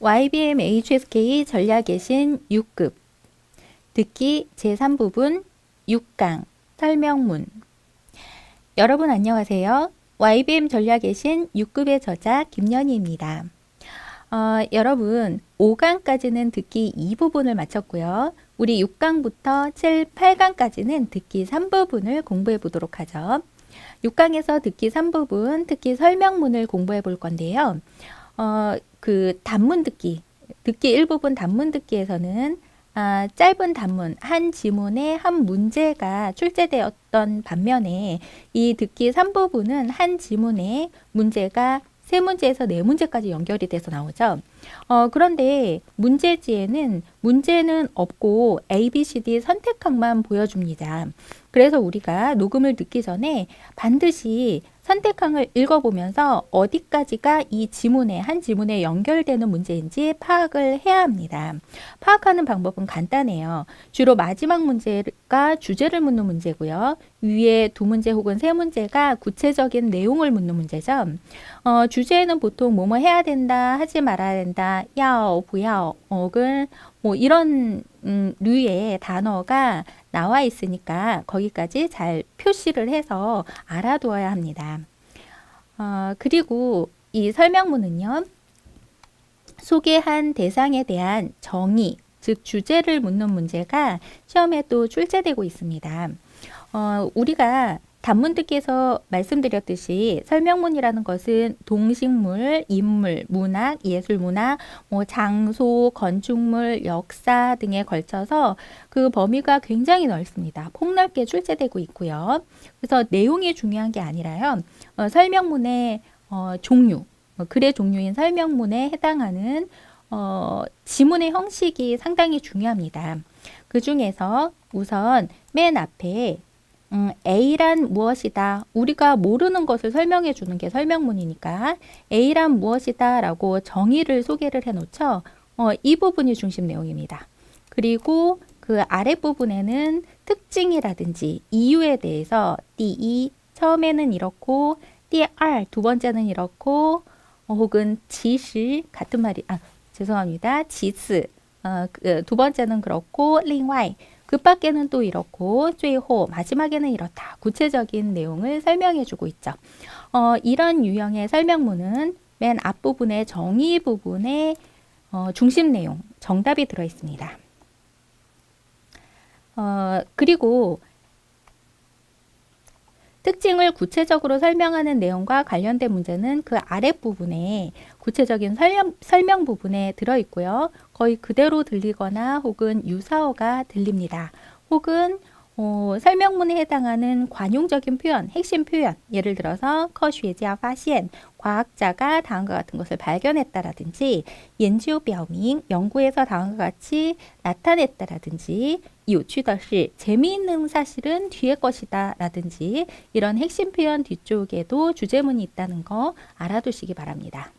YBM HSK 전략의 신 6급 듣기 제3부분 6강 설명문 여러분 안녕하세요. YBM 전략의 신 6급의 저자 김연희입니다. 어, 여러분 5강까지는 듣기 2부분을 마쳤고요. 우리 6강부터 7, 8강까지는 듣기 3부분을 공부해 보도록 하죠. 6강에서 듣기 3부분, 특히 설명문을 공부해 볼 건데요. 어, 그 단문 듣기, 듣기 일부분 단문 듣기에서는 아, 짧은 단문, 한 지문에 한 문제가 출제되었던 반면에 이 듣기 3부분은 한 지문에 문제가 세 문제에서 네 문제까지 연결이 돼서 나오죠. 어, 그런데 문제지에는 문제는 없고 A, B, C, D 선택항만 보여줍니다. 그래서 우리가 녹음을 듣기 전에 반드시 선택항을 읽어보면서 어디까지가 이 지문에 한 지문에 연결되는 문제인지 파악을 해야 합니다. 파악하는 방법은 간단해요. 주로 마지막 문제가 주제를 묻는 문제고요. 위에 두 문제 혹은 세 문제가 구체적인 내용을 묻는 문제죠. 어, 주제는 보통 뭐뭐 해야 된다, 하지 말아야 된다, 야오, 부야오, 혹은 뭐 이런 음, 류의 단어가 나와 있으니까 거기까지 잘 표시를 해서 알아두어야 합니다. 어, 그리고 이 설명문은요. 소개한 대상에 대한 정의, 즉 주제를 묻는 문제가 시험에 또 출제되고 있습니다. 어, 우리가 단문 듣기에서 말씀드렸듯이 설명문이라는 것은 동식물, 인물, 문학, 예술문학, 뭐 장소, 건축물, 역사 등에 걸쳐서 그 범위가 굉장히 넓습니다. 폭넓게 출제되고 있고요. 그래서 내용이 중요한 게 아니라요. 어, 설명문의 어, 종류, 어, 글의 종류인 설명문에 해당하는 어, 지문의 형식이 상당히 중요합니다. 그 중에서 우선 맨 앞에 음, A란 무엇이다. 우리가 모르는 것을 설명해 주는 게 설명문이니까 A란 무엇이다 라고 정의를 소개를 해 놓죠. 어, 이 부분이 중심 내용입니다. 그리고 그 아랫부분에는 특징이라든지 이유에 대해서 띠이 처음에는 이렇고 띠알 두 번째는 이렇고 어, 혹은 지시 같은 말이 아 죄송합니다. 지스 어, 그, 두 번째는 그렇고 링와이 그 밖에는 또 이렇고 最后 마지막에는 이렇다. 구체적인 내용을 설명해 주고 있죠. 어, 이런 유형의 설명문은 맨 앞부분의 정의 부분에 어, 중심 내용, 정답이 들어 있습니다. 어, 그리고 특징을 구체적으로 설명하는 내용과 관련된 문제는 그 아랫부분에 구체적인 설명, 설명 부분에 들어있고요. 거의 그대로 들리거나 혹은 유사어가 들립니다. 혹은 어, 설명문에 해당하는 관용적인 표현, 핵심 표현, 예를 들어서 커슈에지아 파시엔, 과학자가 다음과 같은 것을 발견했다라든지 연지우表明, 연구에서 다음과 같이 나타냈다라든지 요취더시, 재미있는 사실은 뒤에 것이다 라든지 이런 핵심 표현 뒤쪽에도 주제문이 있다는 거 알아두시기 바랍니다.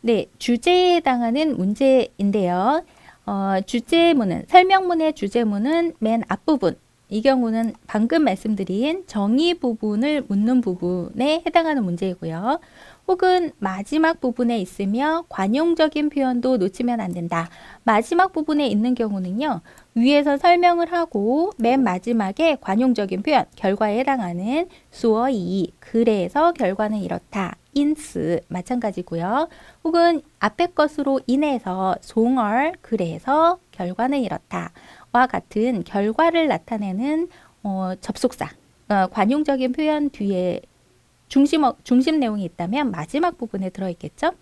네, 주제에 해당하는 문제인데요. 어, 주제문은, 설명문의 주제문은 맨 앞부분, 이 경우는 방금 말씀드린 정의 부분을 묻는 부분에 해당하는 문제이고요. 혹은 마지막 부분에 있으며 관용적인 표현도 놓치면 안 된다. 마지막 부분에 있는 경우는요. 위에서 설명을 하고 맨 마지막에 관용적인 표현, 결과에 해당하는 수어이, 그래서 결과는 이렇다. 인스 마찬가지고요. 혹은 앞에 것으로 인해서 송얼, 그래서 결과는 이렇다. 와 같은 결과를 나타내는 어, 접속사, 어, 관용적인 표현 뒤에 중심, 중심 내용이 있다면 마지막 부분에 들어있겠죠?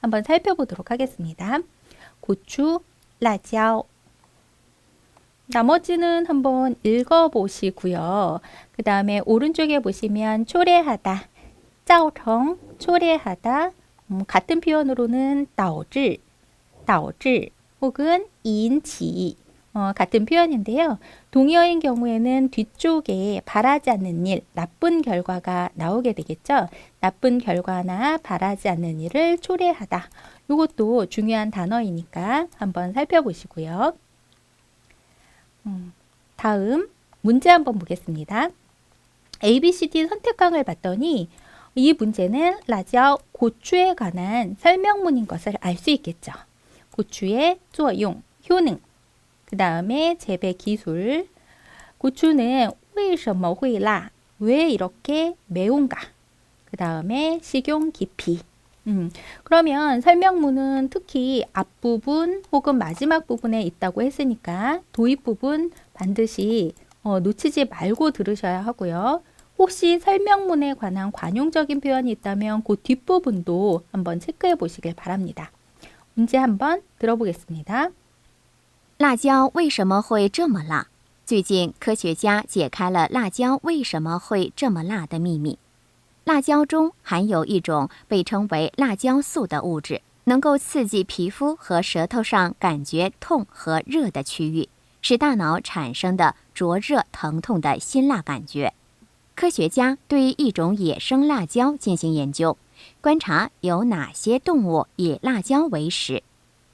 한번 살펴보도록 하겠습니다. 고추, 라지ao. 나머지는 한번 읽어보시고요. 그 다음에 오른쪽에 보시면 초래하다, 짜오청, 초래하다, 음, 같은 표현으로는 따오질, 따오질, 혹은 인치, 어, 같은 표현인데요. 동의어인 경우에는 뒤쪽에 바라지 않는 일, 나쁜 결과가 나오게 되겠죠. 나쁜 결과나 바라지 않는 일을 초래하다. 이것도 중요한 단어이니까 한번 살펴보시고요. 음, 다음 문제 한번 보겠습니다. A, B, C, D 선택항을 봤더니 이 문제는 라지아 고추에 관한 설명문인 것을 알 수 있겠죠. 고추의 作用, 효능. 그 다음에 재배 기술. 고추는 为什么会辣? 왜 이렇게 매운가? 그 다음에 식용 깊이. 음, 그러면 설명문은 특히 앞부분 혹은 마지막 부분에 있다고 했으니까 도입 부분 반드시 어, 놓치지 말고 들으셔야 하고요. 혹시 설명문에 관한 관용적인 표현이 있다면 그 뒷부분도 한번 체크해 보시길 바랍니다. 문제 한번 들어보겠습니다. 辣椒为什么会这么辣？最近，科学家解开了辣椒为什么会这么辣的秘密。辣椒中含有一种被称为辣椒素的物质，能够刺激皮肤和舌头上感觉痛和热的区域，使大脑产生的灼热、疼痛的辛辣感觉。科学家对一种野生辣椒进行研究，观察有哪些动物以辣椒为食。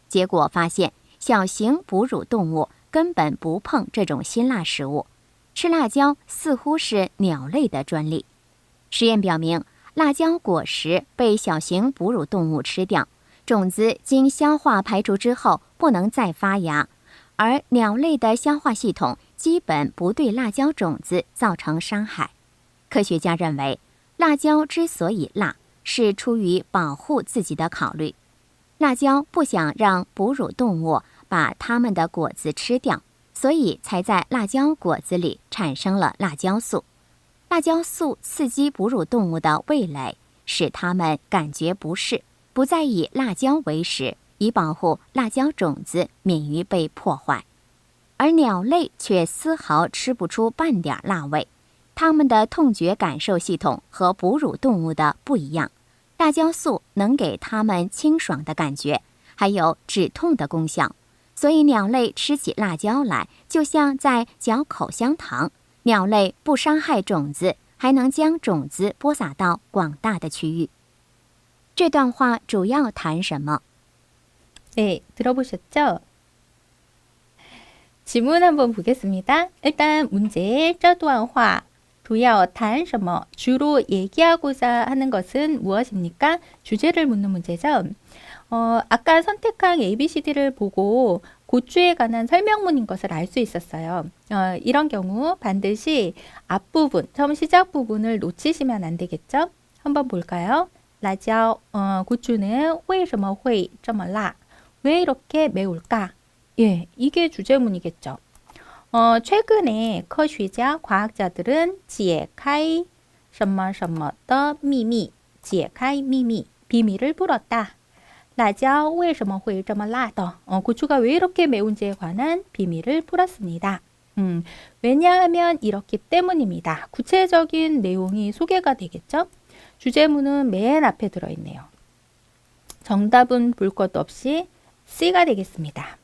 结果发现，小型哺乳动物根本不碰这种辛辣食物，吃辣椒似乎是鸟类的专利。实验表明，辣椒果实被小型哺乳动物吃掉，种子经消化排除之后不能再发芽，而鸟类的消化系统基本不对辣椒种子造成伤害。科学家认为，辣椒之所以辣，是出于保护自己的考虑。辣椒不想让哺乳动物把它们的果子吃掉，所以才在辣椒果子里产生了辣椒素。辣椒素刺激哺乳动物的味蕾，使它们感觉不适，不再以辣椒为食，以保护辣椒种子免于被破坏。而鸟类却丝毫吃不出半点辣味，它们的痛觉感受系统和哺乳动物的不一样。辣椒素能给它们清爽的感觉，还有止痛的功效，所以鸟类吃起辣椒来就像在嚼口香糖。鸟类不伤害种子，还能将种子播撒到广大的区域。这段话主要谈什么？ 네, 들어보셨죠? 지문 한번 보겠습니다. 일단 문제 这段话主要谈什么? 주로 얘기하고자 하는 것은 무엇입니까? 주제를 묻는 문제죠. 어, 아까 선택한 ABCD를 보고 고추에 관한 설명문인 것을 알 수 있었어요. 어, 이런 경우 반드시 앞부분, 처음 시작 부분을 놓치시면 안 되겠죠? 한번 볼까요? 라지ao, 어, 고추는 为什么会这么辣? 왜 이렇게 매울까? 예, 이게 주제문이겠죠. 어, 최근에科学家 과학자들은 解开什么什么的秘密,解开秘密, 비밀을 풀었다. 辣椒为什么会这么辣的? 어, 고추가 왜 이렇게 매운지에 관한 비밀을 풀었습니다. 음, 왜냐하면 이렇기 때문입니다. 구체적인 내용이 소개가 되겠죠? 주제문은 맨 앞에 들어있네요. 정답은 볼 것 없이 C가 되겠습니다.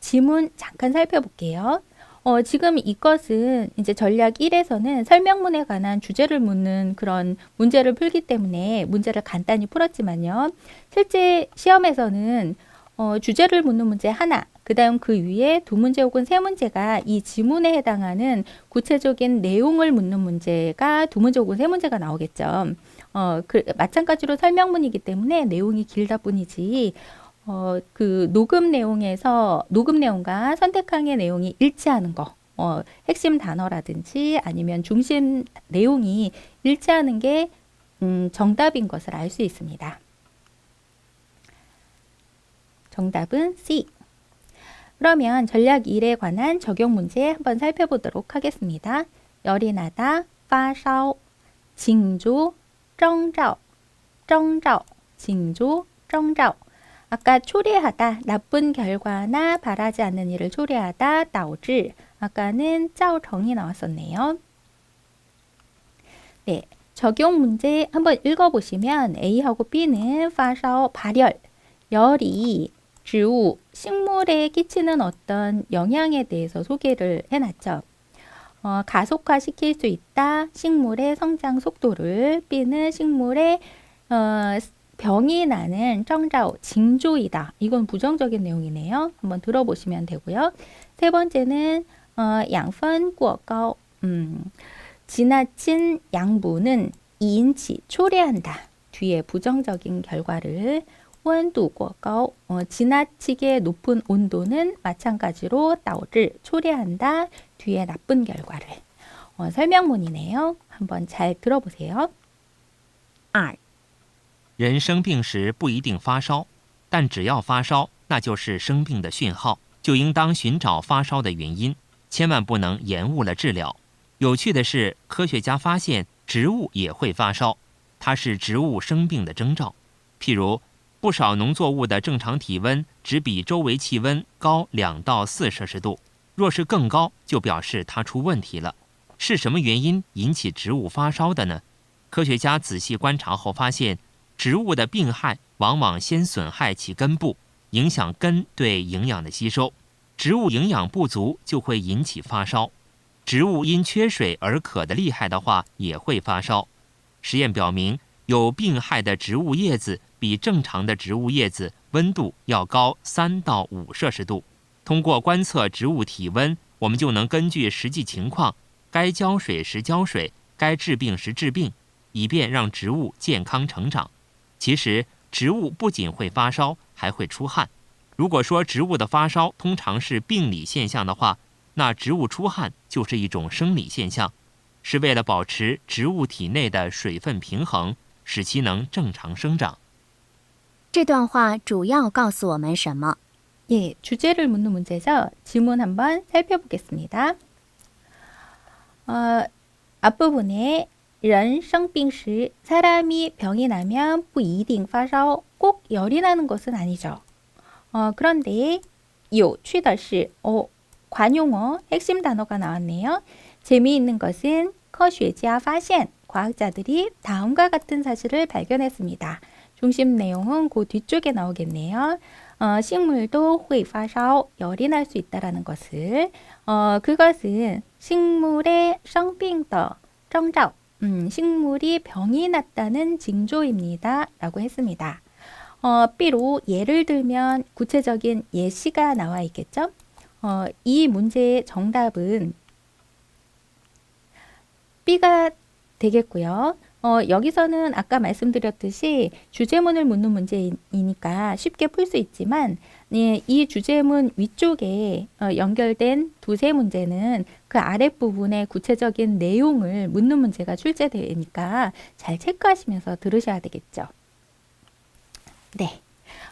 지문 잠깐 살펴볼게요. 어, 지금 이것은 이제 전략 1에서는 설명문에 관한 주제를 묻는 그런 문제를 풀기 때문에 문제를 간단히 풀었지만요. 실제 시험에서는 어, 주제를 묻는 문제 하나, 그 다음 그 위에 두 문제 혹은 세 문제가 이 지문에 해당하는 구체적인 내용을 묻는 문제가 두 문제 혹은 세 문제가 나오겠죠. 어, 그, 마찬가지로 설명문이기 때문에 내용이 길다 뿐이지, 어, 그 녹음 내용에서 녹음 내용과 선택항의 내용이 일치하는 거. 어, 핵심 단어라든지 아니면 중심 내용이 일치하는 게 음, 정답인 것을 알 수 있습니다. 정답은 C. 그러면 전략 1에 관한 적용 문제 한번 살펴보도록 하겠습니다. 열이 나다, 파샤오, 징조, 정자오, 정자오, 징조, 정자오. 아까 초래하다, 나쁜 결과나 바라지 않는 일을 초래하다, 나오지. 아까는 짜오정이 나왔었네요. 네, 적용 문제 한번 읽어보시면 A하고 B는 파샤오 발열, 열이 주우, 식물에 끼치는 어떤 영향에 대해서 소개를 해놨죠. 어, 가속화시킬 수 있다. 식물의 성장 속도를 B는 식물의 어, 병이 나는 정자오 징조이다. 이건 부정적인 내용이네요. 한번 들어보시면 되고요. 세 번째는 어, 양펀구어가오 음, 지나친 양분은 인치 초래한다. 뒤에 부정적인 결과를 원두구어가오 어, 지나치게 높은 온도는 마찬가지로 따오를 초래한다. 뒤에 나쁜 결과를 어, 설명문이네요. 한번 잘 들어보세요. 알 人生病时不一定发烧，但只要发烧，那就是生病的讯号，就应当寻找发烧的原因，千万不能延误了治疗。有趣的是，科学家发现植物也会发烧，它是植物生病的征兆。譬如，不少农作物的正常体温只比周围气温高两到四摄氏度，若是更高，就表示它出问题了。是什么原因引起植物发烧的呢？科学家仔细观察后发现，植物的病害往往先损害其根部，影响根对营养的吸收。植物营养不足就会引起发烧。植物因缺水而渴得厉害的话，也会发烧。实验表明，有病害的植物叶子比正常的植物叶子温度要高三到五摄氏度。通过观测植物体温，我们就能根据实际情况，该浇水时浇水，该治病时治病，以便让植物健康成长。其实，植物不仅会发烧，还会出汗。如果说植物的发烧通常是病理现象的话，那植物出汗就是一种生理现象，是为了保持植物体内的水分平衡，使其能正常生长。这段话主要告诉我们什么？ 예, 주제를 묻는 문제죠. 지문 한번 살펴보겠습니다. 어, 앞부분에 人生病时 사람이 병이 나면 不一定发烧, 꼭 열이 나는 것은 아니죠. 어, 그런데 有趣的是 어, 관용어 핵심 단어가 나왔네요. 재미있는 것은 科学家发现 과학자들이 다음과 같은 사실을 발견했습니다. 중심 내용은 그 뒤쪽에 나오겠네요. 어, 식물도 会发烧 열이 날 수 있다라는 것을 어, 그것은 식물의 生病的征兆 음, 식물이 병이 났다는 징조입니다. 라고 했습니다. 어, 삐로 예를 들면 구체적인 예시가 나와 있겠죠? 어, 이 문제의 정답은 B가 되겠고요. 어, 여기서는 아까 말씀드렸듯이 주제문을 묻는 문제이니까 쉽게 풀 수 있지만 예, 이 주제문 위쪽에 어, 연결된 두세 문제는 그 아랫부분의 구체적인 내용을 묻는 문제가 출제되니까 잘 체크하시면서 들으셔야 되겠죠. 네.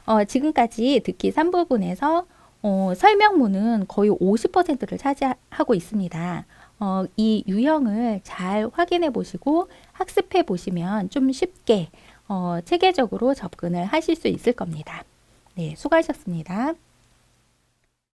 어, 지금까지 듣기 3부분에서 어, 설명문은 거의 50%를 차지하고 있습니다. 어, 이 유형을 잘 확인해 보시고 학습해 보시면 좀 쉽게 어, 체계적으로 접근을 하실 수 있을 겁니다. 네, 수고하셨습니다.